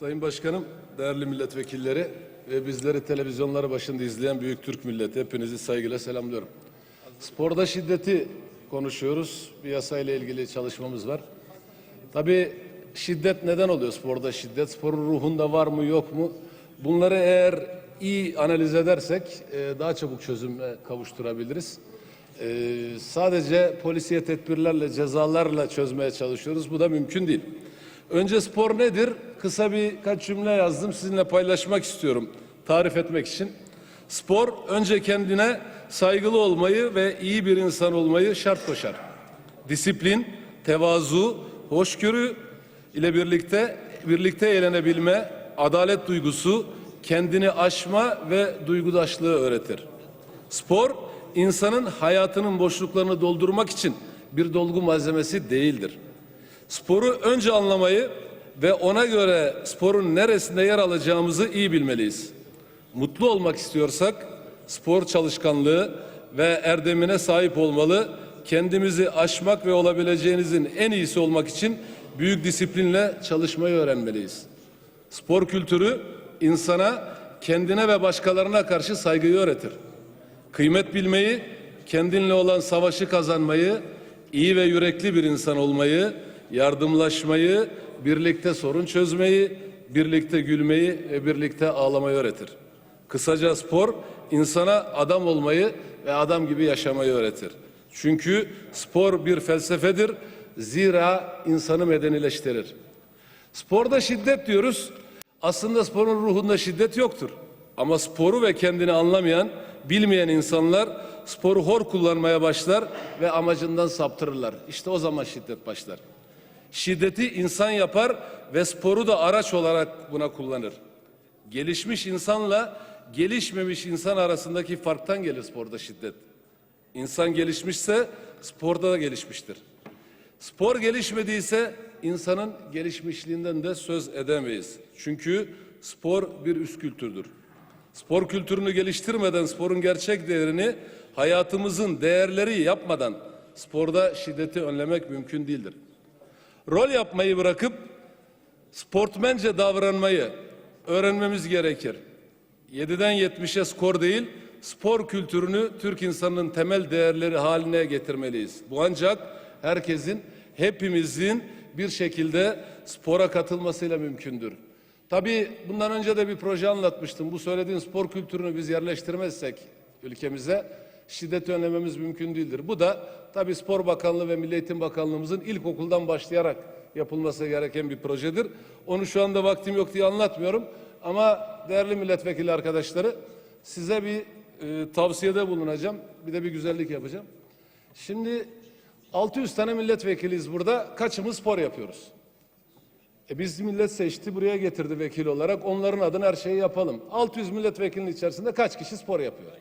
Sayın Başkanım, değerli milletvekilleri ve bizleri televizyonları başında izleyen büyük Türk milleti hepinizi saygıyla selamlıyorum. Sporda şiddeti konuşuyoruz. Bir yasayla ilgili çalışmamız var. Tabii şiddet neden oluyor sporda şiddet? Sporun ruhunda var mı yok mu? Bunları eğer iyi analiz edersek e, daha çabuk çözüme kavuşturabiliriz. E, sadece polisiye tedbirlerle, cezalarla çözmeye çalışıyoruz. Bu da mümkün değil. Önce spor nedir? Kısa birkaç cümle yazdım. Sizinle paylaşmak istiyorum. Tarif etmek için. Spor önce kendine saygılı olmayı ve iyi bir insan olmayı şart koşar. Disiplin, tevazu, hoşgörü ile birlikte birlikte eğlenebilme, adalet duygusu, kendini aşma ve duygudaşlığı öğretir. Spor insanın hayatının boşluklarını doldurmak için bir dolgu malzemesi değildir. Sporu önce anlamayı ve ona göre sporun neresinde yer alacağımızı iyi bilmeliyiz. Mutlu olmak istiyorsak spor çalışkanlığı ve erdemine sahip olmalı. Kendimizi aşmak ve olabileceğinizin en iyisi olmak için büyük disiplinle çalışmayı öğrenmeliyiz. Spor kültürü insana kendine ve başkalarına karşı saygıyı öğretir. Kıymet bilmeyi, kendinle olan savaşı kazanmayı, iyi ve yürekli bir insan olmayı, yardımlaşmayı, birlikte sorun çözmeyi, birlikte gülmeyi ve birlikte ağlamayı öğretir. Kısaca spor insana adam olmayı ve adam gibi yaşamayı öğretir. Çünkü spor bir felsefedir. Zira insanı medenileştirir. Sporda şiddet diyoruz. Aslında sporun ruhunda şiddet yoktur. Ama sporu ve kendini anlamayan, bilmeyen insanlar sporu hor kullanmaya başlar ve amacından saptırırlar. İşte o zaman şiddet başlar. Şiddeti insan yapar ve sporu da araç olarak buna kullanır. Gelişmiş insanla gelişmemiş insan arasındaki farktan gelir sporda şiddet. İnsan gelişmişse sporda da gelişmiştir. Spor gelişmediyse insanın gelişmişliğinden de söz edemeyiz. Çünkü spor bir üst kültürdür. Spor kültürünü geliştirmeden sporun gerçek değerini hayatımızın değerleri yapmadan sporda şiddeti önlemek mümkün değildir. Rol yapmayı bırakıp sportmence davranmayı öğrenmemiz gerekir. 7'den 70'e skor değil, spor kültürünü Türk insanının temel değerleri haline getirmeliyiz. Bu ancak herkesin, hepimizin bir şekilde spora katılmasıyla mümkündür. Tabii bundan önce de bir proje anlatmıştım. Bu söylediğin spor kültürünü biz yerleştirmezsek ülkemize şiddeti önlememiz mümkün değildir. Bu da tabii Spor Bakanlığı ve Milli Eğitim Bakanlığımızın ilkokuldan başlayarak yapılması gereken bir projedir. Onu şu anda vaktim yok diye anlatmıyorum. Ama değerli milletvekili arkadaşları size bir e, tavsiyede bulunacağım. Bir de bir güzellik yapacağım. Şimdi 600 tane milletvekiliyiz burada. Kaçımız spor yapıyoruz? E biz millet seçti, buraya getirdi vekil olarak. Onların adına her şeyi yapalım. 600 milletvekilinin içerisinde kaç kişi spor yapıyor?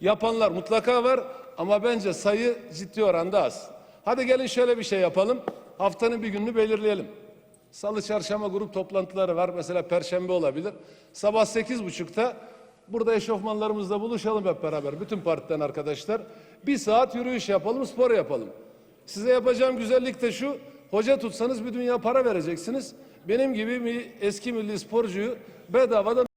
Yapanlar mutlaka var ama bence sayı ciddi oranda az. Hadi gelin şöyle bir şey yapalım. Haftanın bir gününü belirleyelim. Salı, çarşamba grup toplantıları var. Mesela perşembe olabilir. Sabah sekiz buçukta burada eşofmanlarımızla buluşalım hep beraber. Bütün partiden arkadaşlar. Bir saat yürüyüş yapalım, spor yapalım. Size yapacağım güzellik de şu. Hoca tutsanız bir dünya para vereceksiniz. Benim gibi eski milli sporcuyu bedavadan